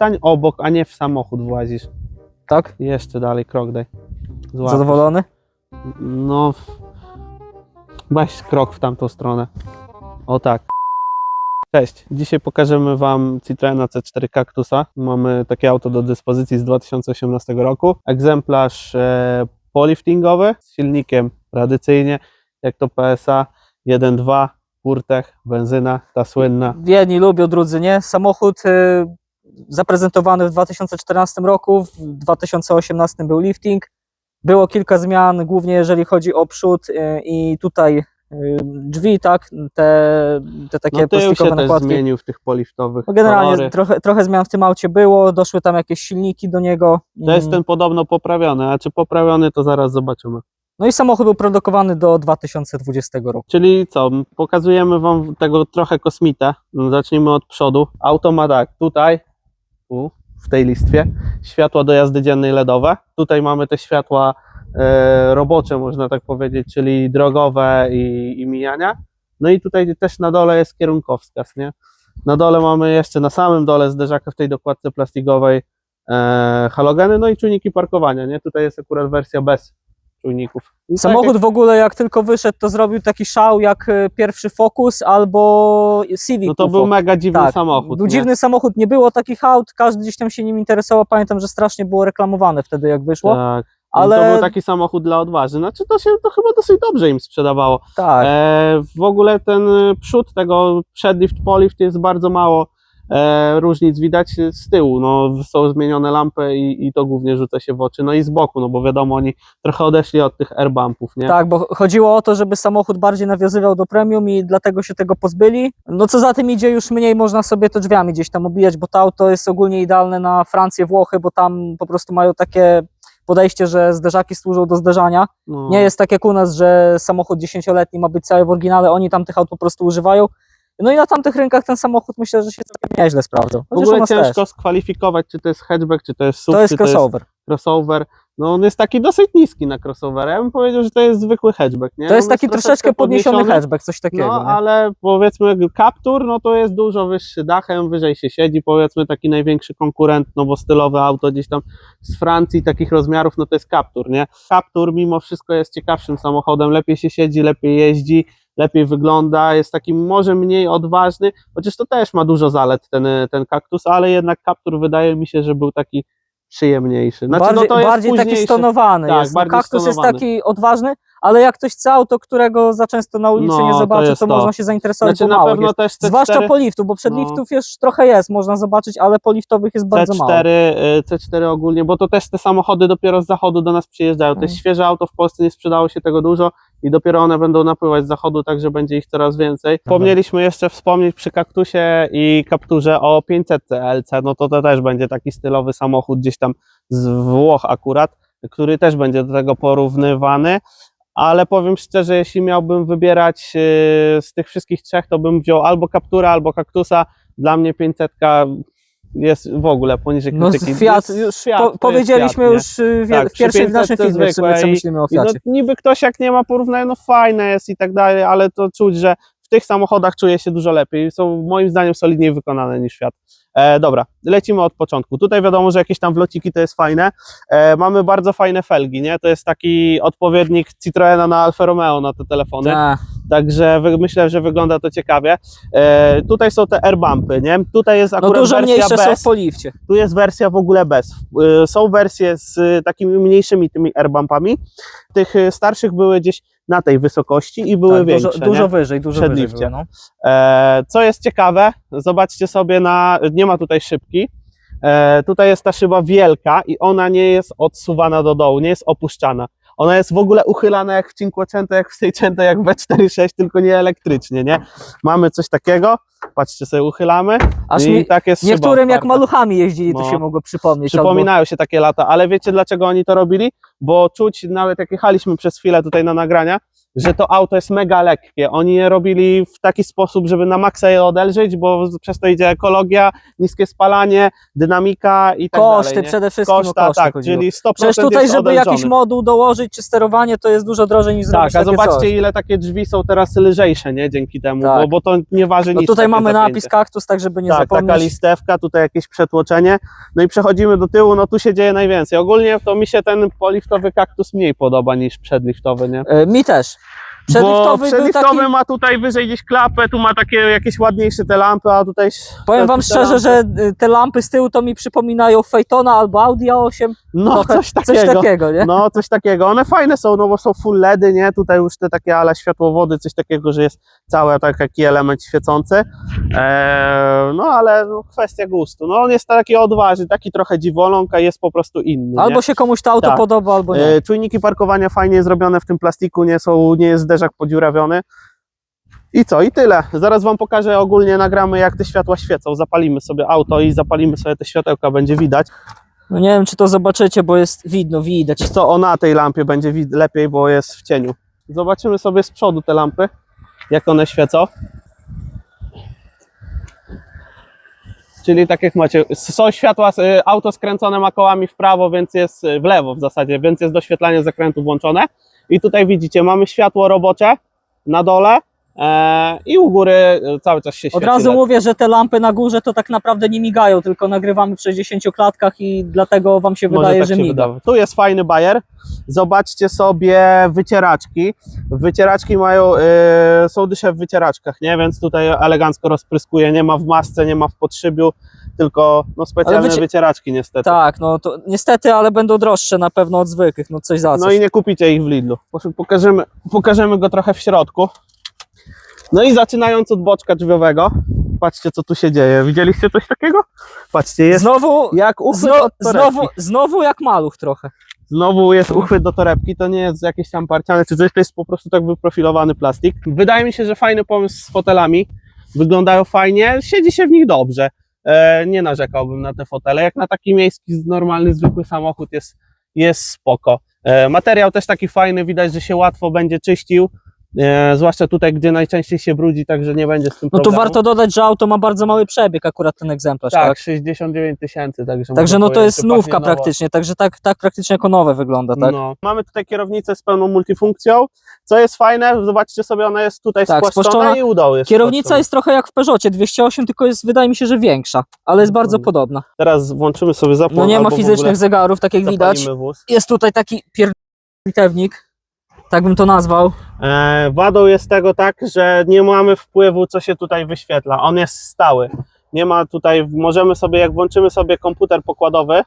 Stań obok, a nie w samochód włazisz. Tak? Jeszcze dalej, krok daj. Złapiesz. Zadowolony? No, weź krok w tamtą stronę. O tak. Cześć, dzisiaj pokażemy Wam Citroena C4 Cactusa. Mamy takie auto do dyspozycji z 2018 roku. Egzemplarz e, poliftingowy z silnikiem tradycyjnie, jak to PSA 1.2, Purtech, benzyna, ta słynna. Jedni lubią, drudzy nie. Samochód y, zaprezentowany w 2014 roku, w 2018 był lifting. Było kilka zmian, głównie jeżeli chodzi o przód y, i tutaj y, drzwi, tak, te, te takie No plastikowe też nakładki. zmienił w tych poliftowych No generalnie kolory. trochę, trochę zmian w tym aucie było, doszły tam jakieś silniki do niego. To jest Mm. ten podobno poprawiony, a czy poprawiony to zaraz zobaczymy. No i samochód był produkowany do 2020 roku. Czyli co, pokazujemy Wam tego trochę kosmita. Zacznijmy od przodu. Auto ma tak, tutaj, w tej listwie, światła do jazdy dziennej LEDowe. Tutaj mamy te światła e, robocze, można tak powiedzieć, czyli drogowe i, i mijania. No i tutaj też na dole jest kierunkowskaz, nie? Na dole mamy jeszcze, na samym dole zderzaka w tej dokładce plastikowej e, halogeny, no i czujniki parkowania, nie? Tutaj jest akurat wersja bez czujników. I tak Samochód w ogóle jak tylko wyszedł, to zrobił taki szał jak y, pierwszy Focus albo Civic. No to UFO. był mega dziwny Tak, samochód. Był nie? dziwny samochód, nie było takich aut, każdy gdzieś tam się nim interesował. Pamiętam, że strasznie było reklamowane wtedy, jak wyszło. Tak. ale To był taki samochód dla odważnych. Znaczy to się to chyba dosyć dobrze im sprzedawało. tak. E, w ogóle ten y, przód tego przedlift, polift jest bardzo mało e, różnic widać z tyłu. No, są zmienione lampy i, i to głównie rzuca się w oczy. No i z boku, no bo wiadomo, oni trochę odeszli od tych airbumpów, nie? Tak, bo chodziło o to, żeby samochód bardziej nawiązywał do premium i dlatego się tego pozbyli. No co za tym idzie, już mniej można sobie to drzwiami gdzieś tam obijać, bo to auto jest ogólnie idealne na Francję, Włochy, bo tam po prostu mają takie podejście, że zderzaki służą do zderzania. No. Nie jest tak jak u nas, że samochód dziesięcioletni ma być cały w oryginale, oni tam tych aut po prostu używają. No i na tamtych rynkach ten samochód myślę, że się całkiem nieźle sprawdzał. W Chociaż u ogóle ciężko też. skwalifikować, czy to jest hatchback, czy to jest SUV, To jest czy to jest crossover. crossover. No on jest taki dosyć niski na crossover. Ja bym powiedział, że to jest zwykły hatchback, nie? To jest On taki troszeczkę podniesiony podniesiony. hatchback, coś takiego. No, nie? ale powiedzmy Captur, no to jest dużo wyższy dachem, wyżej się siedzi, powiedzmy taki największy konkurent, no bo stylowe auto gdzieś tam z Francji takich rozmiarów, no to jest Captur, nie? Captur mimo wszystko jest ciekawszym samochodem, lepiej się siedzi, lepiej jeździ, lepiej wygląda, jest taki może mniej odważny, chociaż to też ma dużo zalet ten, ten kaktus, ale jednak Captur wydaje mi się, że był taki przyjemniejszy. Znaczy, bardziej no to jest bardziej taki stonowany Tak, jest. No, bardziej kaktus jest stonowany. taki odważny, ale jak ktoś chce auto, którego za często na ulicy No, nie to zobaczy, to, jest to. można się zainteresować, Znaczy bo na mało pewno jest. też te Zwłaszcza cztery- po liftów, bo przed No. liftów już trochę jest, można zobaczyć, ale po liftowych jest bardzo mało. C4, y, C4 ogólnie, bo to też te samochody dopiero z zachodu do nas przyjeżdżają. To jest Mhm. świeże auto, w Polsce nie sprzedało się tego dużo i dopiero one będą napływać z zachodu, także będzie ich coraz więcej. Wspomnieliśmy jeszcze wspomnieć przy Kaktusie i Kapturze o 500 LC, no to to też będzie taki stylowy samochód gdzieś tam z Włoch akurat, który też będzie do tego porównywany. Ale powiem szczerze, jeśli miałbym wybierać y, z tych wszystkich trzech, to bym wziął albo Captura, albo Kaktusa. Dla mnie 500 jest w ogóle poniżej No krytyki. Fiat, Jest już Fiat, po, powiedzieliśmy Fiat, już w, Tak, w przy pierwszym w 500 naszym filmie w sumie, co myślimy o I no, Fiacie. niby ktoś jak nie ma porównania, no fajne jest i tak dalej, ale to czuć, że tych samochodach czuje się dużo lepiej. Są moim zdaniem solidniej wykonane niż Fiat. E, dobra, lecimy od początku. Tutaj wiadomo, że jakieś tam wlociki to jest fajne. E, mamy bardzo fajne felgi, nie? To jest taki odpowiednik Citroena na Alfa Romeo na te telefony. Tak. Także wy, myślę, że wygląda to ciekawie. E, tutaj są te airbumpy, nie? Tutaj jest No akurat dużo wersja mniejsze są bez. w polifcie. Tu jest wersja w ogóle bez. Y, Są wersje z y, takimi mniejszymi tymi airbumpami. Tych y, starszych były gdzieś na tej wysokości i były Tak, większe. dużo, dużo wyżej, dużo wyżej były, no. E, co jest ciekawe, zobaczcie sobie na. Nie ma tutaj szybki. E, tutaj jest ta szyba wielka i ona nie jest odsuwana do dołu, nie jest opuszczana. Ona jest w ogóle uchylana jak w Cinquecento, jak w Seicento, jak w W46, tylko nie elektrycznie, nie? Mamy coś takiego, patrzcie sobie, uchylamy Aż i mi, tak jest szyba niektórym jak maluchami jeździli, to No. się mogło przypomnieć. Przypominają się takie lata, ale wiecie dlaczego oni to robili? Bo czuć, nawet jak jechaliśmy przez chwilę tutaj na nagrania, że to auto jest mega lekkie. Oni je robili w taki sposób, żeby na maksa je odelżyć, bo przez to idzie ekologia, niskie spalanie, dynamika i tak Koszty, dalej. nie? przede wszystkim Koszta, koszty tak, chodziło. czyli 100% Przecież tutaj, jest żeby odelżony. jakiś moduł dołożyć, czy sterowanie, to jest dużo drożej niż zrobić Tak, a zobaczcie coś. ile takie drzwi są teraz lżejsze, nie? Dzięki temu, Tak. bo, bo to nie waży No nic. tutaj mamy zapięcie. napis kaktus, tak żeby nie tak, taka zapomnieć. listewka, tutaj jakieś przetłoczenie. No i przechodzimy do tyłu, no tu się dzieje najwięcej. Ogólnie to mi się ten poliftowy kaktus mniej podoba niż przedliftowy, nie? E, Mi też. Bo Przedliftowy był przedliftowy taki, ma tutaj wyżej gdzieś klapę, tu ma takie jakieś ładniejsze te lampy, a tutaj... powiem wam szczerze, że y, te lampy z tyłu to mi przypominają Phaetona albo Audi A8. No, trochę coś takiego. Coś takiego, nie? No, coś takiego. One fajne są, no bo są full LEDy, nie? Tutaj już te takie ale światłowody, coś takiego, że jest cały taki element świecący. Eee, no, ale no, kwestia gustu. No, on jest taki odważny, taki trochę dziwoląg, a jest po prostu inny, nie? Albo się komuś to auto Tak. podoba, albo nie. E, Czujniki parkowania fajnie zrobione w tym plastiku, nie, są, nie jest zderzak podziurawiony. I co? I tyle. Zaraz Wam pokażę ogólnie, nagramy jak te światła świecą. Zapalimy sobie auto i zapalimy sobie te światełka, będzie widać. No nie wiem, czy to zobaczycie, bo jest widno, widać. Co o na tej lampie będzie lepiej, bo jest w cieniu. Zobaczymy sobie z przodu te lampy, jak one świecą. Czyli tak jak macie, są światła, auto skręcone ma kołami w prawo, więc jest w lewo w zasadzie, więc jest doświetlanie zakrętu włączone. I tutaj widzicie, mamy światło robocze na dole e, i u góry y, cały czas się świeci. Od razu LED. mówię, że te lampy na górze to tak naprawdę nie migają, tylko nagrywamy w 60 klatkach i dlatego wam się Może wydaje, tak że się miga. wydawać. Tu jest fajny bajer. Zobaczcie sobie wycieraczki. Wycieraczki mają, yy, są dysze w wycieraczkach, nie? Więc tutaj elegancko rozpryskuje. Nie ma w masce, nie ma w podszybiu, tylko no, specjalne wycie- wycieraczki niestety. Tak, no to niestety, ale będą droższe na pewno od zwykłych, no coś za coś. No i nie kupicie ich w Lidlu. Pokażemy, pokażemy go trochę w środku. No i zaczynając od boczka drzwiowego. Patrzcie, co tu się dzieje. Widzieliście coś takiego? Patrzcie, jest Znowu, jak uchwyt zno, od torebki. znowu, znowu jak maluch trochę. Znowu jest uchwyt do torebki, to nie jest jakieś tam parciane czy coś, to jest po prostu tak wyprofilowany plastik. Wydaje mi się, że fajny pomysł z fotelami. Wyglądają fajnie, siedzi się w nich dobrze. E, nie narzekałbym na te fotele. Jak na taki miejski, normalny, zwykły samochód jest, jest spoko. E, materiał też taki fajny, widać, że się łatwo będzie czyścił. E, zwłaszcza tutaj, gdzie najczęściej się brudzi, także nie będzie z tym No tu problemu. warto dodać, że auto ma bardzo mały przebieg, akurat ten egzemplarz, tak? Tak, 69 tysięcy, także Także można no to powiedzieć, jest że pachnie nówka nowo. praktycznie, także tak, tak praktycznie jako nowe wygląda, tak? No. Mamy tutaj kierownicę z pełną multifunkcją. Co jest fajne, zobaczcie sobie, ona jest tutaj Tak, spłaszczona, spłaszczona. i u dołu jest Kierownica spłaszczona. jest trochę jak w Peugeotie 208, tylko jest, wydaje mi się, że większa, ale jest bardzo Dokładnie. podobna. Teraz włączymy sobie zapłon No nie ma albo w fizycznych zegarów, tak jak widać. zapalimy wóz. Jest tutaj taki pierdolitewnik, tak bym to nazwał. E, wadą jest tego tak, że nie mamy wpływu, co się tutaj wyświetla. On jest stały. Nie ma tutaj, możemy sobie, jak włączymy sobie komputer pokładowy,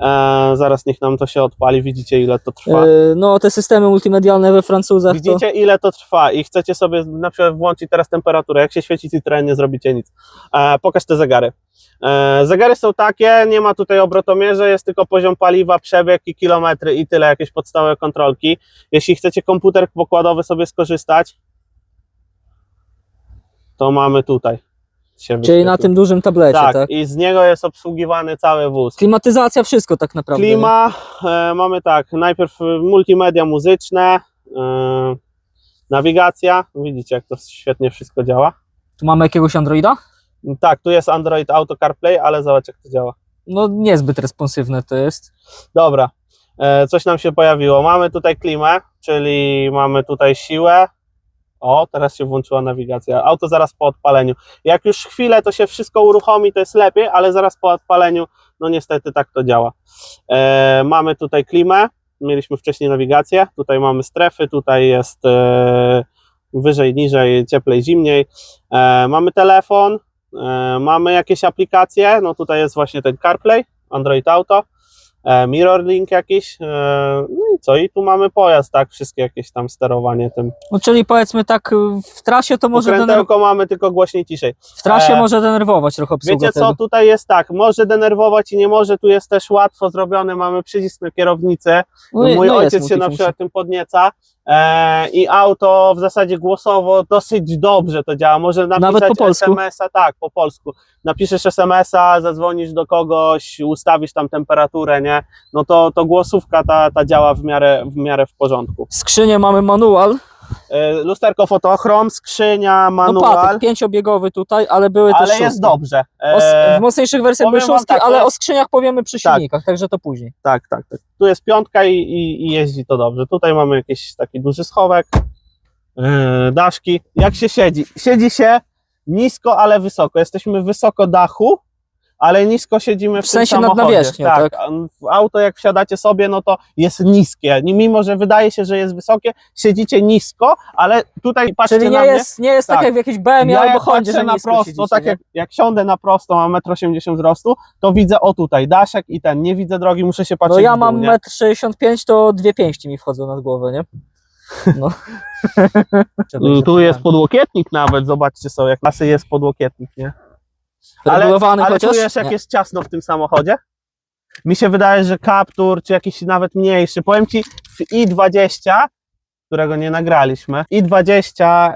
e, zaraz niech nam to się odpali, widzicie ile to trwa. Yy, No te systemy multimedialne we Francuzach to... Widzicie ile to trwa i chcecie sobie na przykład włączyć teraz temperaturę, jak się świeci Citroen nie zrobicie nic. E, pokaż te zegary. E, zegary są takie, nie ma tutaj obrotomierza, jest tylko poziom paliwa, przebieg i kilometry i tyle, jakieś podstawowe kontrolki. Jeśli chcecie komputer pokładowy sobie skorzystać, to mamy tutaj. Się Czyli na tym dużym tablecie, tak, tak? i z niego jest obsługiwany cały wóz. Klimatyzacja, wszystko tak naprawdę. Klima, e, mamy tak, najpierw e, multimedia muzyczne, e, nawigacja, widzicie jak to świetnie wszystko działa. Tu mamy jakiegoś Androida? Tak, tu jest Android Auto CarPlay, ale zobacz jak to działa. No niezbyt responsywne to jest. Dobra, e, coś nam się pojawiło. Mamy tutaj klimę, czyli mamy tutaj siłę. O, teraz się włączyła nawigacja. Auto zaraz po odpaleniu. Jak już chwilę to się wszystko uruchomi, to jest lepiej, ale zaraz po odpaleniu, no niestety tak to działa. E, mamy tutaj klimę, mieliśmy wcześniej nawigację, tutaj mamy strefy, tutaj jest e, wyżej, niżej, cieplej, zimniej. E, mamy telefon, e, mamy jakieś aplikacje, no tutaj jest właśnie ten CarPlay, Android Auto, Mirror Link jakiś, e, no i co, i tu mamy pojazd, tak, wszystkie jakieś tam sterowanie tym. No czyli powiedzmy tak, w trasie to może, dener- Pokrętełko mamy tylko głośniej, ciszej. w trasie e, może denerwować trochę obsługa Wiecie co, tego. tutaj jest tak, może denerwować i nie może, tu jest też łatwo zrobione, mamy przycisk na kierownicę, No, mój no ojciec się na przykład tym podnieca. e, i auto w zasadzie głosowo dosyć dobrze to działa. Może napisać Nawet po polsku? SMS-a, tak, po polsku. Napiszesz SMS-a, zadzwonisz do kogoś, ustawisz tam temperaturę, nie? No to, to głosówka ta, ta działa w miarę, w miarę w porządku. W skrzynie mamy manual, E, lusterko fotochrom, skrzynia, No manual, patyk, pięciobiegowy tutaj, ale były też ale jest dobrze. E, w mocniejszych wersjach były szóstki, tak, ale jest- o skrzyniach powiemy przy Tak. silnikach, także to później. Tak, tak, tak. Tu jest piątka i, i, i jeździ to dobrze. Tutaj mamy jakiś taki duży schowek, yy, daszki. Jak się siedzi? Siedzi się nisko, ale wysoko. Jesteśmy wysoko dachu, ale nisko siedzimy w, W sensie tym nad samochodzie. nawierzchnią, tak. tak? W auto jak wsiadacie sobie, no to jest niskie. Mimo, że wydaje się, że jest wysokie, siedzicie nisko, ale tutaj patrzcie Czyli na nie mnie. jest, nie jest tak, Tak. jak w jakiejś BMW ja albo Hondzie, że na prosto, siedzicie, tak jak, jak siądę na prosto, mam 1,80 m wzrostu, to widzę o tutaj daszek i ten, nie widzę drogi, muszę się patrzeć No ja dół, mam nie? 1,65 m, to dwie pięści mi wchodzą nad głowę, nie? No. Tu jest podłokietnik nawet, zobaczcie sobie, jak klasy jest podłokietnik, nie? Ale- Ale chociaż? czujesz, jak Nie. jest ciasno w tym samochodzie? Mi się wydaje, że Captur, czy jakiś nawet mniejszy, powiem Ci, w i20, którego nie nagraliśmy, i20,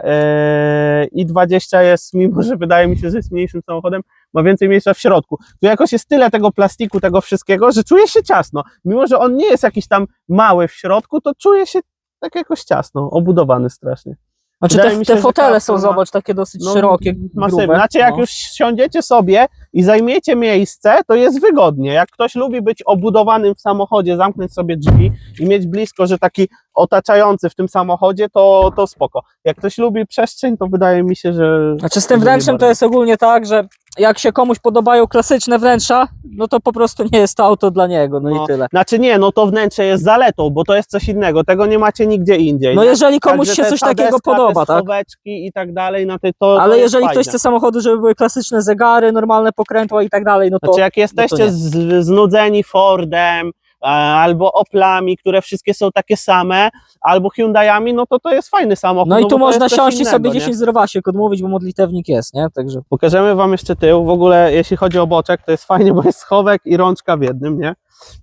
yy, i20 jest, mimo że wydaje mi się, że jest mniejszym samochodem, ma więcej miejsca w środku. Tu jakoś jest tyle tego plastiku, tego wszystkiego, że czuje się ciasno. Mimo, że on nie jest jakiś tam mały w środku, to czuje się tak jakoś ciasno, obudowany strasznie. Znaczy wydaje te, mi się, te że fotele są, zobacz, takie dosyć No, szerokie, Masywny. grube. Znaczy, jak no. już siądziecie sobie i zajmiecie miejsce, to jest wygodnie. Jak ktoś lubi być obudowanym w samochodzie, zamknąć sobie drzwi i mieć blisko, że taki otaczający w tym samochodzie, to, to spoko. Jak ktoś lubi przestrzeń, to wydaje mi się, że. Znaczy z tym wnętrzem to jest ogólnie tak, że jak się komuś podobają klasyczne wnętrza, no to po prostu nie jest to auto dla niego, no, No, i tyle. Znaczy nie, no to wnętrze jest zaletą, bo to jest coś innego. Tego nie macie nigdzie indziej. No nie? jeżeli komuś Także się te- coś ta takiego deska, podoba, te tak? i tak dalej, no to, to Ale to jeżeli ktoś fajne. chce samochody, żeby były klasyczne zegary, normalne pokrętła i tak dalej, no to Znaczy, jak jesteście nie. z, znudzeni Fordem albo Oplami, które wszystkie są takie same, albo Hyundaiami, no to to jest fajny samochód. No i bo tu to można siąść i sobie nie? 10 zdrowasiek odmówić, bo modlitewnik jest, nie? Także Pokażemy wam jeszcze tył. W ogóle, jeśli chodzi o boczek, to jest fajnie, bo jest schowek i rączka w jednym, nie?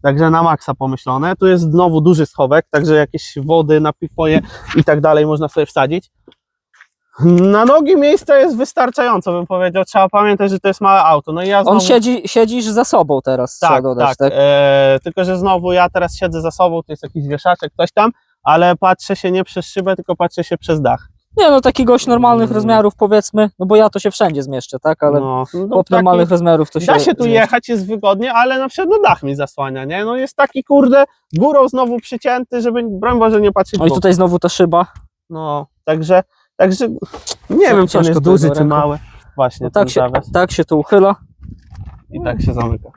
Także na maksa pomyślone. Tu jest znowu duży schowek, także jakieś wody, napiwoje i tak dalej można sobie wsadzić. Na nogi miejsca jest wystarczająco, bym powiedział. Trzeba pamiętać, że to jest małe auto. No i ja on znowu... siedzi, siedzisz za sobą teraz, trzeba Tak, dodać, tak. tak? E, tylko, że znowu ja teraz siedzę za sobą, to jest jakiś wieszaczek, coś tam, ale patrzę się nie przez szybę, tylko patrzę się przez dach. Nie no, taki gość normalnych Mm. rozmiarów powiedzmy, no bo ja to się wszędzie zmieszczę, tak? Ale no, no, taki- normalnych rozmiarów to się Da się tu zmieści. jechać, jest wygodnie, ale na przykład no dach mi zasłania, nie? No jest taki kurde, górą znowu przycięty, żeby broń Boże nie patrzeć No i tutaj znowu ta szyba. No, także, także nie wiem, czy on jest duży, czy ręką. mały. Właśnie, No tak, się, zawias. tak się to uchyla. I tak się zamyka.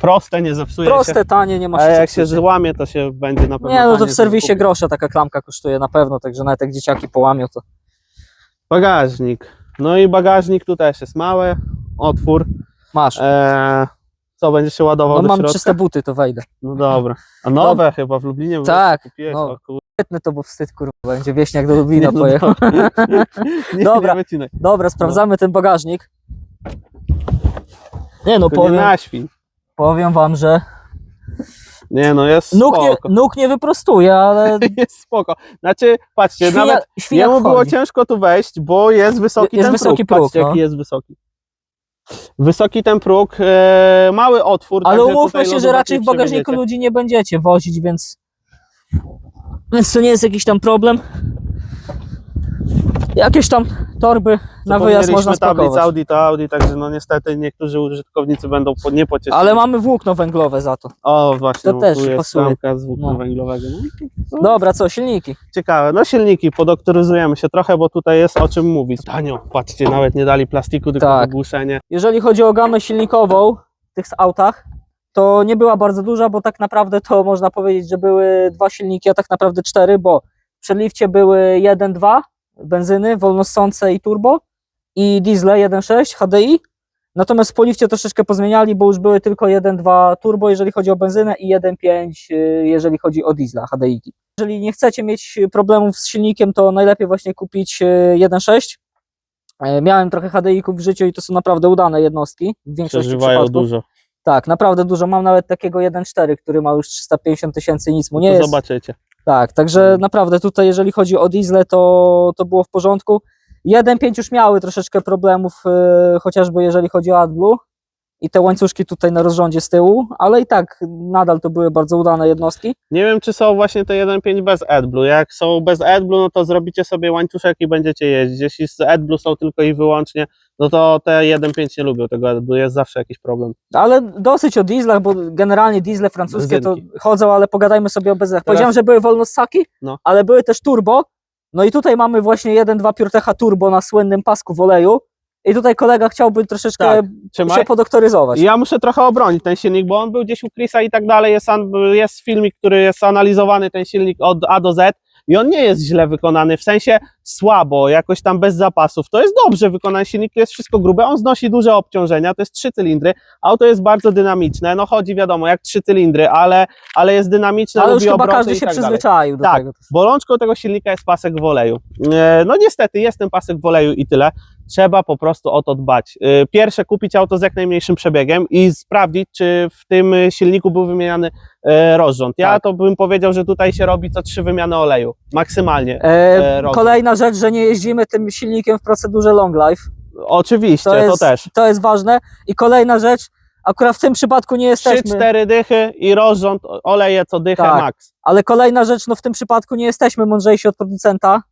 Proste, nie zepsuje się. Proste, tanie, nie ma A się jak co się złamie, to się będzie na pewno Nie, no to w serwisie grosze taka klamka kosztuje na pewno, także nawet jak dzieciaki połamią, to Bagażnik. No i bagażnik tu też jest mały, otwór. masz. Eee, co, będziesz się ładował No do mam środka? czyste buty, to wejdę. No dobra. A nowe chyba w Lublinie Tak, kupiłeś? no. O kur- Świetny to, bo wstyd kurwa, będzie wieśniak do Lublina no pojechał. Nie, Dobra. Nie wycinaj. Dobra, sprawdzamy ten bagażnik. Nie no, Tylko nie powiem, naświj. powiem wam, że Nie no, jest nóg nie, spoko. nóg nie wyprostuje, ale Jest spoko. Znaczy, patrzcie, świnia, nawet świniak jemu było ciężko tu wejść, bo jest wysoki Jest ten wysoki próg. próg, Patrzcie, no. jaki jest wysoki. Wysoki ten próg, e, mały otwór. Ale także umówmy tutaj się, że lodówek raczej nie w bagażniku ludzi nie będziecie wozić, więc więc to nie jest jakiś tam problem. Jakieś tam torby na wyjazd można Zapomnieliśmy tablic spakować. Audi to Audi, także no niestety niektórzy użytkownicy będą po- nie pocieszeni. Ale mamy włókno węglowe za to. O, właśnie, To no, też tu jest pasuje. klamka z włókna No. węglowego. No, Dobra, co, silniki? ciekawe. No silniki, podoktoryzujemy się trochę, bo tutaj jest o czym mówić. Tanio, patrzcie, nawet nie dali plastiku, tylko Tak. wygłuszenie. Jeżeli chodzi o gamę silnikową w tych autach, to nie była bardzo duża, bo tak naprawdę to można powiedzieć, że były dwa silniki, a tak naprawdę cztery, bo w przedlifcie były 1.2 benzyny, wolnossące i turbo i diesle 1.6 HDI. Natomiast w polifcie troszeczkę pozmieniali, bo już były tylko 1.2 turbo, jeżeli chodzi o benzynę i 1.5 y, jeżeli chodzi o diesla HDI. Jeżeli nie chcecie mieć problemów z silnikiem, to najlepiej właśnie kupić y, 1.6. E, Miałem trochę HDI-ków w życiu i to są naprawdę udane jednostki w większości Przeżywają przypadków. dużo. Tak, naprawdę dużo. Mam nawet takiego 1.4, który ma już 350 tysięcy, nic mu nie to jest. zobaczycie. Tak, także naprawdę tutaj jeżeli chodzi o diesle, to, to było w porządku. 1.5 już miały troszeczkę problemów, e, chociażby jeżeli chodzi o AdBlue, i te łańcuszki tutaj na rozrządzie z tyłu, ale i tak nadal to były bardzo udane jednostki. Nie wiem, czy są właśnie te 1.5 bez AdBlue. Jak są bez AdBlue, no to zrobicie sobie łańcuszek i będziecie jeździć. Jeśli z AdBlue są tylko i wyłącznie, no to te 1.5 nie lubią tego AdBlue, jest zawsze jakiś problem. Ale dosyć o dieslach, bo generalnie diesle francuskie to chodzą, ale pogadajmy sobie o benzynach. Powiedziałem, że były wolnossaki, No. ale były też turbo. No i tutaj mamy właśnie 1.2 PureTecha turbo na słynnym pasku w oleju. I tutaj kolega chciałby troszeczkę Tak, Trzymaj. się podoktoryzować. Ja muszę trochę obronić ten silnik, bo on był gdzieś u Chrisa i tak dalej. Jest, an- jest filmik, który jest analizowany, ten silnik od A do Z. I on nie jest źle wykonany, w sensie słabo, jakoś tam bez zapasów. To jest dobrze wykonany silnik, to jest wszystko grube, on znosi duże obciążenia, to jest trzy cylindry. Auto jest bardzo dynamiczne, no chodzi wiadomo, jak trzy cylindry, ale, ale jest dynamiczne, ale już lubi chyba obroty każdy i się tak dalej. przyzwyczaił do Tak. tego. Bolączką tego silnika jest pasek w oleju. E, No niestety jest ten pasek w oleju i tyle. Trzeba po prostu o to dbać. E, Pierwsze kupić auto z jak najmniejszym przebiegiem i sprawdzić, czy w tym silniku był wymieniany e, rozrząd. Ja Tak. to bym powiedział, że tutaj się robi co trzy wymiany oleju. Maksymalnie. E, rozum. kolejna rzecz, że nie jeździmy tym silnikiem w procedurze long life. Oczywiście, To to, jest, też. to jest ważne. I kolejna rzecz, akurat w tym przypadku nie Trzy, jesteśmy. cztery dychy i rozrząd oleje co dychę Tak. max. Ale kolejna rzecz, no w tym przypadku nie jesteśmy mądrzejsi od producenta,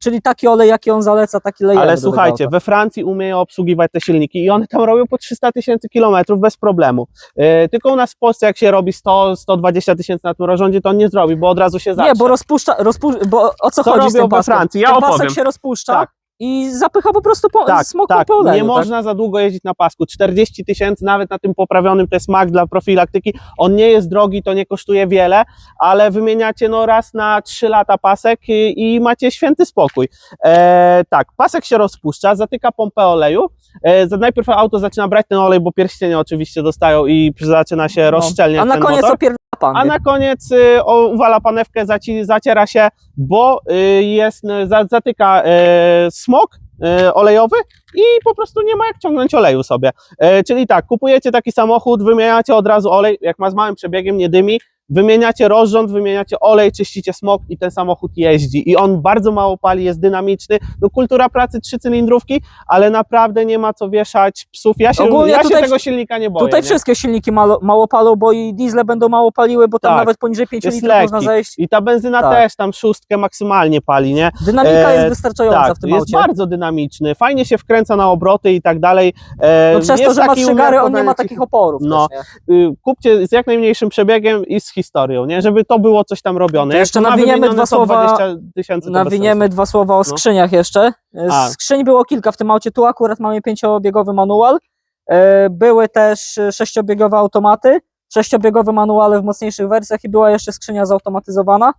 czyli taki olej, jaki on zaleca, taki lejemy. Ale słuchajcie, we Francji umieją obsługiwać te silniki i one tam robią po 300 tysięcy kilometrów bez problemu. Yy, tylko u nas w Polsce, jak się robi 100-120 tysięcy na tym rozrządzie, to on nie zrobi, bo od razu się zacznie. Nie, bo rozpuszcza, rozpu, bo o co Co chodzi z robią tym we? Francji? Ja Ten opowiem. pasek się rozpuszcza Tak. I zapycha po prostu po, tak, smokiem tak. po oleju. nie tak? można za długo jeździć na pasku. 40 tysięcy, nawet na tym poprawionym, to jest mak dla profilaktyki. On nie jest drogi, to nie kosztuje wiele, ale wymieniacie no raz na 3 lata pasek i, i macie święty spokój. E, tak, pasek się rozpuszcza, zatyka pompę oleju. E, najpierw auto zaczyna brać ten olej, bo pierścienie oczywiście dostają i zaczyna się No. rozszczelniać A na ten koniec motor. Pan. A na koniec y, o, uwala panewkę, zaci, zaciera się, bo y, jest, y, za, zatyka y, smok y, olejowy i po prostu nie ma jak ciągnąć oleju sobie. Y, czyli tak, kupujecie taki samochód, wymieniacie od razu olej, jak ma z małym przebiegiem, nie dymi, wymieniacie rozrząd, wymieniacie olej, czyścicie smok i ten samochód jeździ. I on bardzo mało pali, jest dynamiczny. No kultura pracy trzycylindrówki, ale naprawdę nie ma co wieszać psów. Ja się, Ogólnie ja się tutaj- tego silnika nie boję. Tutaj nie? wszystkie silniki mało, mało palą, bo i diesle będą mało paliły, bo tam Tak. nawet poniżej 5 Jest litrów można lekki. zejść. I ta benzyna Tak. też tam szóstkę maksymalnie pali, nie? Dynamika E, jest wystarczająca tak, w tym jest aucie. bardzo dynamiczny, fajnie się wkręca na obroty i tak dalej. E, No przez to, jest że ma taki trzy gary, on nie umiarkowany ma takich oporów. No. też, nie? y, kupcie z jak najmniejszym przebiegiem i z historią, nie? Żeby to było coś tam robione. To jeszcze Jak nawiniemy dwa 120 słowa- Nawiniemy dwa słowa o No. skrzyniach jeszcze. E, A. Skrzyń było kilka w tym aucie. Tu akurat mamy pięciobiegowy manual. E, Były też e, sześciobiegowe automaty, sześciobiegowe manuale w mocniejszych wersjach i była jeszcze skrzynia zautomatyzowana.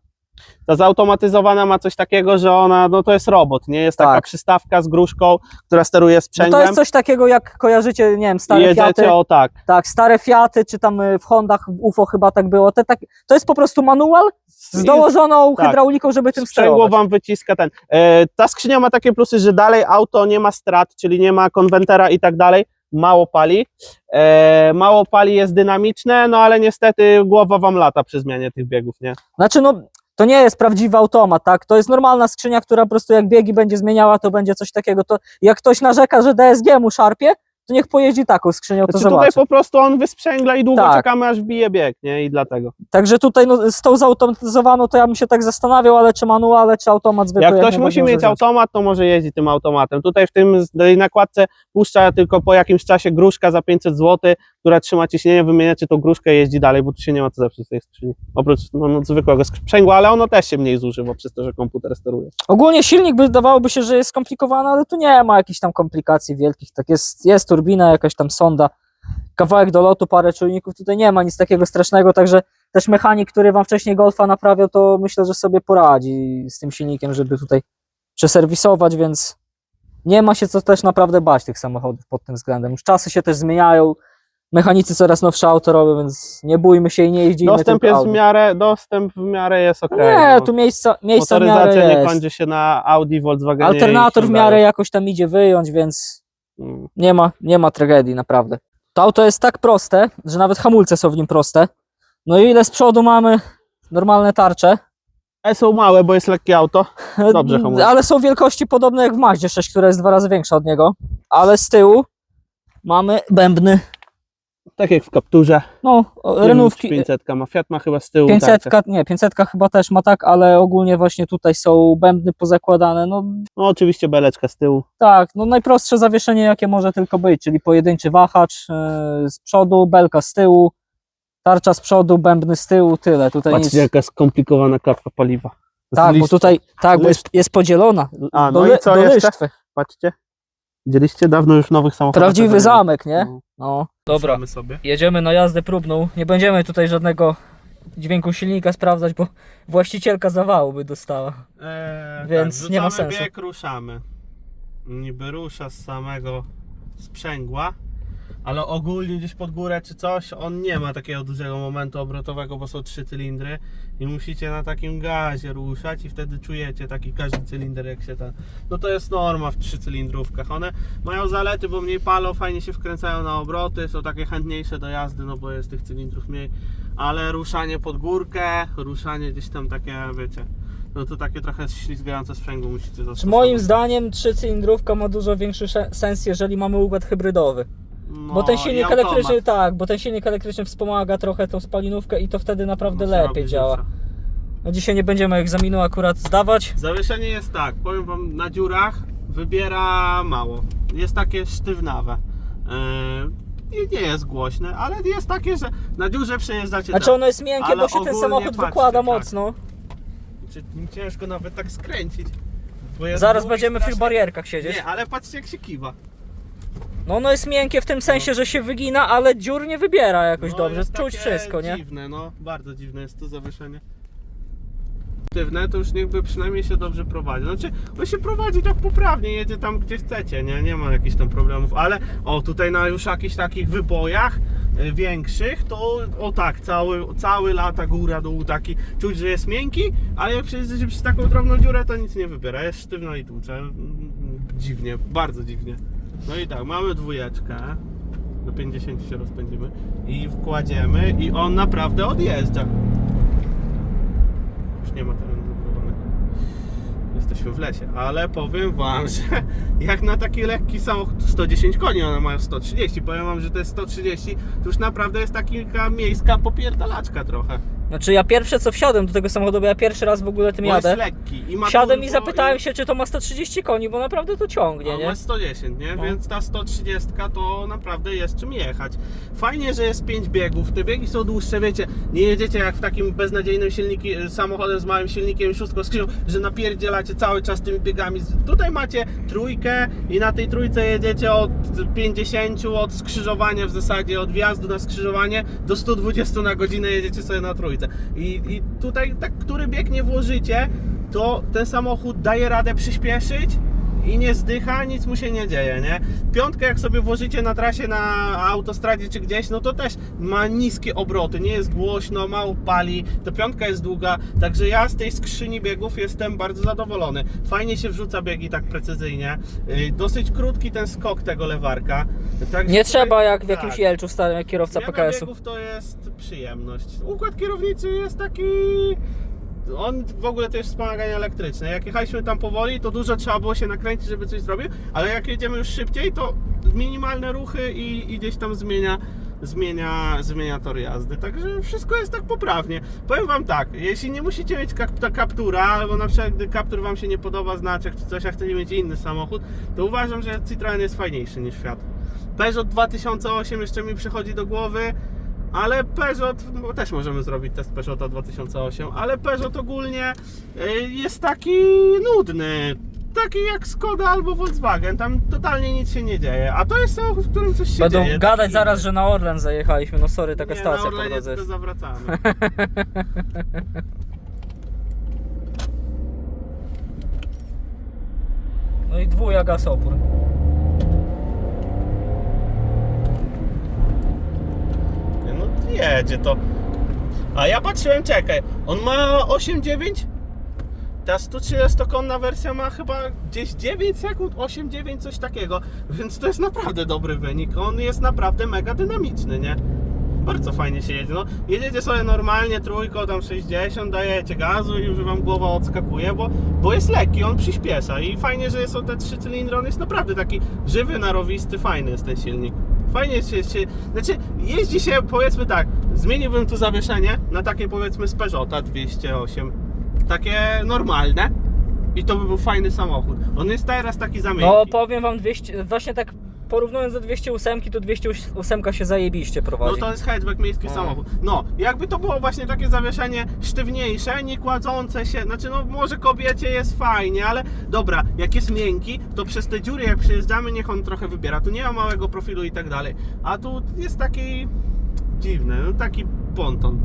Ta zautomatyzowana ma coś takiego, że ona, no to jest robot, nie? Jest taka Tak. przystawka z gruszką, która steruje No sprzęgłem. to jest coś takiego, jak kojarzycie, nie wiem, I stare jedziecie Fiaty. o tak. Tak, stare Fiaty, czy tam e, w Hondach, w UFO chyba tak było. Te, tak, to jest po prostu manual z dołożoną tak. hydrauliką, żeby tym Sprzęgło sterować. wam wyciska ten. E, ta skrzynia ma takie plusy, że dalej auto nie ma strat, czyli nie ma konwentera i tak dalej. Mało pali. E, mało pali jest dynamiczne, no ale niestety głowa wam lata przy zmianie tych biegów, nie? Znaczy, no, to nie jest prawdziwy automat, tak? To jest normalna skrzynia, która po prostu jak biegi będzie zmieniała, to będzie coś takiego. To jak ktoś narzeka, że DSG mu szarpie, to niech pojeździ taką skrzynią, to Znaczy tutaj zobaczy. po prostu on wysprzęgla i długo Tak. czekamy aż wbije bieg, nie? I dlatego. Także tutaj no, z tą zautomatyzowaną, to ja bym się tak zastanawiał, ale czy manuale, czy automat zwykły. Jak ktoś najbardziej musi może mieć wziąć. automat, to może jeździć tym automatem. Tutaj w tym z- tej nakładce puszcza tylko po jakimś czasie gruszka za 500 zł, która trzyma ciśnienie, wymieniacie tą gruszkę i jeździ dalej, bo tu się nie ma co zepsuć z tej skrzyni. Oprócz no, no, zwykłego sprzęgła, ale ono też się mniej zużywa przez to, że komputer steruje. Ogólnie silnik by wydawałoby się, że jest skomplikowany, ale tu nie ma jakichś tam komplikacji wielkich. Tak jest, jest turbina, jakaś tam sonda, kawałek do lotu, parę czujników. Tutaj nie ma nic takiego strasznego, także też mechanik, który wam wcześniej Golfa naprawiał, to myślę, że sobie poradzi z tym silnikiem, żeby tutaj przeserwisować, więc nie ma się co też naprawdę bać tych samochodów pod tym względem. Już czasy się też zmieniają, mechanicy coraz nowsze auto robią, więc nie bójmy się i nie jeździmy Dostęp jest w miarę, dostęp w miarę jest ok. Nie, no. tu miejsca, miejsca w miarę Motoryzacja nie jest. kończy się na Audi, Volkswagenie. Alternator w Hyundaiu. miarę jakoś tam idzie wyjąć, więc. Nie ma, nie ma tragedii, naprawdę. To auto jest tak proste, że nawet hamulce są w nim proste. No i ile z przodu mamy normalne tarcze. E są małe, bo jest lekkie auto. Dobrze hamulce. Ale są wielkości podobne jak w Mazdzie 6, która jest dwa razy większa od niego. Ale z tyłu mamy bębny Tak jak w kapturze. No, renówki, czy 500 ma. Fiat ma chyba z tyłu. 500, tarczę. nie, 500 chyba też ma tak, ale ogólnie właśnie tutaj są bębny pozakładane. No No oczywiście beleczka z tyłu. tak, no najprostsze zawieszenie jakie może tylko być, czyli pojedynczy wahacz yy, z przodu, belka z tyłu, tarcza z przodu, bębny z tyłu, tyle. Tutaj nic. Patrzcie jaka skomplikowana klapka paliwa. Z Tak, bo tutaj, tak, bo jest, jest podzielona. A, do, no ly- i co do jeszcze? Patrzcie. Widzieliście dawno już nowych samochodów. Prawdziwy zamek, nie? było. No. Dobra, sobie. jedziemy na jazdę próbną. Nie będziemy tutaj żadnego dźwięku silnika sprawdzać, bo właścicielka zawału by dostała. Eee, Więc tak, nie ma wrzucamy sensu. bieg, ruszamy. Niby rusza z samego sprzęgła, ale ogólnie gdzieś pod górę czy coś, on nie ma takiego dużego momentu obrotowego, bo są trzy cylindry i musicie na takim gazie ruszać i wtedy czujecie taki każdy cylinder jak się ta... No to jest norma w trzycylindrówkach. One mają zalety, bo mniej palą, fajnie się wkręcają na obroty, są takie chętniejsze do jazdy, no bo jest tych cylindrów mniej, ale ruszanie pod górkę, ruszanie gdzieś tam takie, wiecie, no to takie trochę ślizgające sprzęgło musicie zastosować. moim zdaniem trzycylindrówka ma dużo większy sens, jeżeli mamy układ hybrydowy. No, Bo ten i silnik automat. elektryczny, tak, bo ten silnik elektryczny wspomaga trochę tą spalinówkę i to wtedy naprawdę No, lepiej działa. rzeczy. No dzisiaj nie będziemy egzaminu akurat zdawać. Zawieszenie jest tak, powiem wam, na dziurach wybiera mało. Jest takie sztywnawe. Yy, i nie jest głośne, ale jest takie, że na dziurze przejeżdżacie Znaczy tak. ono jest miękkie, Ale bo się ten ogólnie samochód patrzcie, wykłada tak. mocno. Czy ciężko nawet tak skręcić. bo jest Zaraz długi będziemy w tych strasznie. barierkach siedzieć. Nie, ale patrzcie jak się kiwa. No ono jest miękkie w tym sensie, że się wygina, ale dziur nie wybiera jakoś No, dobrze. jest Czuć takie wszystko, nie? dziwne, no. Bardzo dziwne jest to zawieszenie. Sztywne to już niechby przynajmniej się dobrze prowadzi. Znaczy, on się prowadzi tak poprawnie, jedzie tam gdzie chcecie, nie? Nie ma jakichś tam problemów, ale o tutaj na już jakichś takich wybojach y, większych, to o tak, cały, cały lata góra dół taki, czuć, że jest miękki, ale jak przejedziecie przez taką drobną dziurę, to nic nie wybiera, jest sztywno i tłucze. Mm, Dziwnie, bardzo dziwnie. No i tak, mamy dwójeczkę, do 50 się rozpędzimy i wkładziemy i on naprawdę odjeżdża. Już nie ma terenu zabudowanego. Jesteśmy w lesie, ale powiem wam, że jak na taki lekki samochód 110 koni, one mają 130, powiem wam, że to jest 130, to już naprawdę jest taka miejska popierdalaczka trochę. Znaczy ja pierwsze co wsiadłem do tego samochodu, bo ja pierwszy raz w ogóle tym Bo jest jadę. lekki i ma Wsiadłem turbo i zapytałem się, czy to ma 130 koni, bo naprawdę to ciągnie, nie? ma 110, nie? No. Więc ta 130 to naprawdę jest czym jechać. Fajnie, że jest 5 biegów. Te biegi są dłuższe, wiecie. Nie jedziecie jak w takim beznadziejnym silniki, samochodem z małym silnikiem i szóstką skrzynią, że napierdzielacie cały czas tymi biegami. Tutaj macie trójkę i na tej trójce jedziecie od 50, od skrzyżowania w zasadzie, od wjazdu na skrzyżowanie do 120 na godzinę jedziecie sobie na trójce. I, i tutaj tak, który bieg nie włożycie, to ten samochód daje radę przyspieszyć i nie zdycha, nic mu się nie dzieje, nie? Piątkę jak sobie włożycie na trasie, na autostradzie czy gdzieś, no to też ma niskie obroty, nie jest głośno, mało pali, to piątka jest długa, także ja z tej skrzyni biegów jestem bardzo zadowolony. Fajnie się wrzuca biegi tak precyzyjnie, Yy, dosyć krótki ten skok tego lewarka. Także Nie tutaj- trzeba jak w tak. jakimś jelczu starym, jak kierowca PKS-u. biegów to jest przyjemność. Układ kierownicy jest taki... On w ogóle to jest wspomaganie elektryczne. Jak jechaliśmy tam powoli, to dużo trzeba było się nakręcić, żeby coś zrobił, ale jak jedziemy już szybciej, to minimalne ruchy i, i gdzieś tam zmienia, zmienia, zmienia tor jazdy. Także wszystko jest tak poprawnie. Powiem Wam tak, jeśli nie musicie mieć kaptura, albo na przykład gdy kaptur Wam się nie podoba, znaczek czy coś, a chcecie mieć inny samochód, to uważam, że Citroen jest fajniejszy niż Fiat. Peugeot 2008 jeszcze mi przychodzi do głowy, ale Peugeot, no też możemy zrobić test Peugeota 2008, ale Peugeot ogólnie y, jest taki nudny. Taki jak Skoda albo Volkswagen, tam totalnie nic się nie dzieje. A to jest samochód, w którym coś się Będą dzieje. gadać taki zaraz, że na Orlen zajechaliśmy. No sorry, taka nie, stacja na po drodze jest. zawracamy. No i dwuja gaz opór. Nie, No jedzie to. A ja patrzyłem, czekaj, on ma 8,9? Ta 130-konna wersja ma chyba gdzieś 9 sekund, 8-9, coś takiego. Więc to jest naprawdę dobry wynik. On jest naprawdę mega dynamiczny, nie? Bardzo fajnie się jedzie. No, jedziecie sobie normalnie, trójką, tam 60, dajecie gazu i już wam głowa odskakuje, bo, bo jest lekki, on przyspiesza. I fajnie, że są te trzy cylindry, on jest naprawdę taki żywy, narowisty, fajny jest ten silnik. Fajnie się, się, znaczy jeździ się, powiedzmy tak, zmieniłbym tu zawieszenie na takie powiedzmy z Peugeota 208, takie normalne i to by był fajny samochód. On jest teraz taki za No powiem wam 200, właśnie tak porównując do 208, to 208 się zajebiście No prowadzi. to jest hatchback miejski No. samochód. No, jakby to było właśnie takie zawieszenie sztywniejsze, nie kładzące się, znaczy no może kobiecie jest fajnie, ale dobra, jak jest miękki, to przez te dziury jak przejeżdżamy, niech on trochę wybiera. Tu nie ma małego profilu i tak dalej. A tu jest taki dziwny, no taki ponton.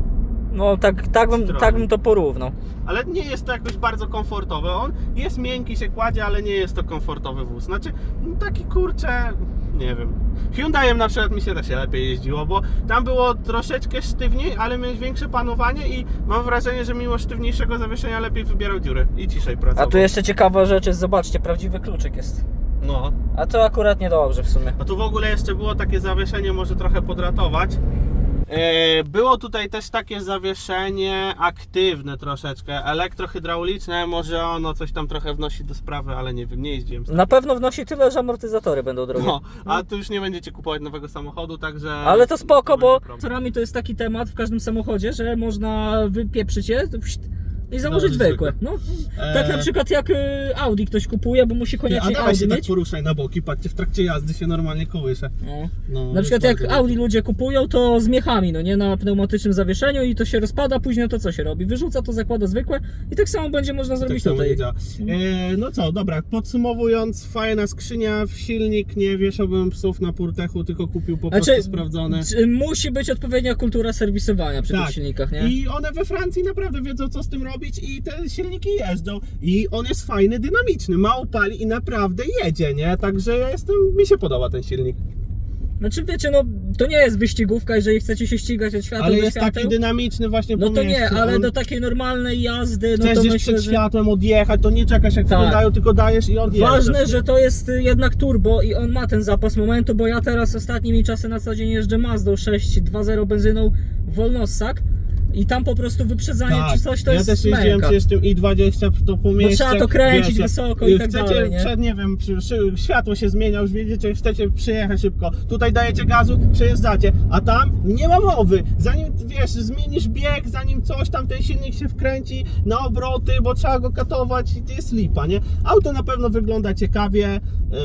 No tak, tak, bym, tak bym to porównał. Ale nie jest to jakoś bardzo komfortowe. On jest miękki, się kładzie, ale nie jest to komfortowy wóz. Znaczy, no taki kurczę, nie wiem. Hyundaiem na przykład mi się też lepiej jeździło, bo tam było troszeczkę sztywniej, ale miałeś większe panowanie i mam wrażenie, że mimo sztywniejszego zawieszenia lepiej wybierał dziury i ciszej A pracował. tu jeszcze ciekawa rzecz jest, zobaczcie, prawdziwy kluczyk jest. No. A to akurat niedobrze w sumie. A tu w ogóle jeszcze było takie zawieszenie, może trochę podratować. E, Było tutaj też takie zawieszenie aktywne troszeczkę, elektrohydrauliczne, może ono coś tam trochę wnosi do sprawy, ale nie wiem, nie jeździłem z. Na pewno wnosi tyle, że amortyzatory będą drogie. No, a tu już nie będziecie kupować nowego samochodu, także... Ale to spoko, bo będzie problemu. motorami to jest taki temat w każdym samochodzie, że można wypieprzyć je to i założyć zwykłe. No, Eee, tak na przykład jak y, Audi ktoś kupuje, bo musi a koniecznie dawaj Audi się tak mieć. poruszaj na boki, patrzcie, w trakcie jazdy się normalnie kołysze. No. No, Na przykład jak bardzo Audi ludzie kupują, to z miechami, no nie, na pneumatycznym zawieszeniu i to się rozpada, później to co się robi? Wyrzuca to, zakłada zwykłe i tak samo będzie można Tak zrobić samo tutaj. nie działa. E, no co, dobra, podsumowując, fajna skrzynia, w silnik nie wieszałbym psów na purtechu, tylko kupił po Znaczy, prostu sprawdzone. c- Musi być odpowiednia kultura serwisowania przy Tak. tych silnikach, nie? I one we Francji naprawdę wiedzą, co z tym robić i te silniki jeżdżą. I on jest fajny, dynamiczny, mało pali i naprawdę jedzie, nie? Także ja jestem, mi się podoba ten silnik. Znaczy wiecie, no to nie jest wyścigówka, jeżeli chcecie się ścigać od świata Ale do jest świateł. taki dynamiczny właśnie No po to nie, mieście. ale On- do takiej normalnej jazdy, no Chcesz to gdzieś myślę, przed że... światłem odjechać, to nie czekasz jak Tak. wyglądają, tylko dajesz i odjeżdżasz. Ważne, że to jest y, jednak turbo i on ma ten zapas momentu, bo ja teraz ostatnimi czasy na co dzień jeżdżę Mazdą 6.2.0 benzyną Wolnossak i tam po prostu wyprzedzanie czy coś to Tak. ja jest też jeździłem przecież tym i20 to po mieście. trzeba to kręcić wysoko i tak chcecie, dalej, nie? Przed, nie wiem, przy, światło się zmienia, już wiedziecie, chcecie przyjechać szybko. Tutaj dajecie gazu, przejeżdżacie, a tam nie ma mowy. Zanim, wiesz, zmienisz bieg, zanim coś tam, ten silnik się wkręci na obroty, bo trzeba go katować i to jest lipa, nie? Auto na pewno wygląda ciekawie, yy,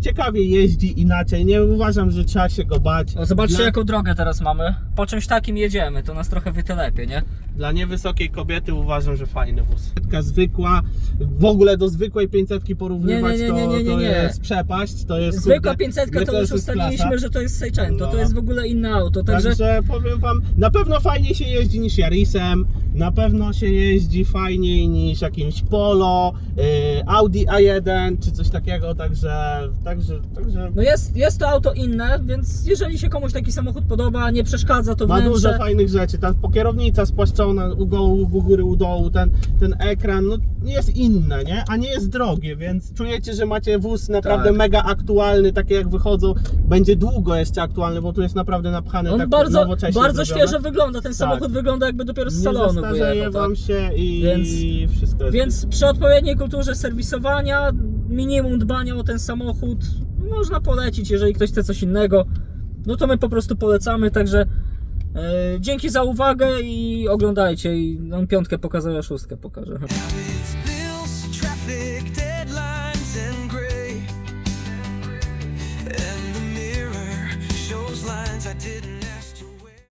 ciekawie jeździ inaczej. Nie uważam, że trzeba się go bać. No zobaczcie jaką drogę teraz mamy. Po czymś takim jedziemy, to nas trochę wytelepie, nie? Dla niewysokiej kobiety uważam, że fajny wóz. Taka zwykła, w ogóle do zwykłej 500 porównywać Nie, nie, nie, nie, nie, to, to nie. jest przepaść, to jest Zwykła kurde, 500 to już ustaliliśmy, klasa. że to jest Seicento, to No. jest w ogóle inne auto, także... Także powiem wam, na pewno fajniej się jeździ niż Yarisem, na pewno się jeździ fajniej niż jakimś Polo, yy, Audi A1 czy coś takiego, także, także, także No jest, jest to auto inne, więc jeżeli się komuś taki samochód podoba, nie przeszkadza to ma wnętrze... dużo fajnych rzeczy, ta pokierownica spłaszczona u, gołu, u góry, u dołu, ten, ten ekran, no jest inne, nie? A nie jest drogie, więc czujecie, że macie wóz naprawdę Tak. mega aktualny, takie jak wychodzą, będzie długo jeszcze aktualny, bo tu jest naprawdę napchane On tak bardzo, nowocześnie bardzo zrobione. świeżo wygląda, ten samochód wygląda jakby dopiero z Nie salonu zastarzeje wyjechał. Tak? wam się i Więc- wszystko jest Więc przy odpowiedniej kulturze serwisowania, minimum dbania o ten samochód, można polecić, jeżeli ktoś chce coś innego, no to my po prostu polecamy, także dzięki za uwagę i oglądajcie. I on piątkę pokazał, a szóstkę been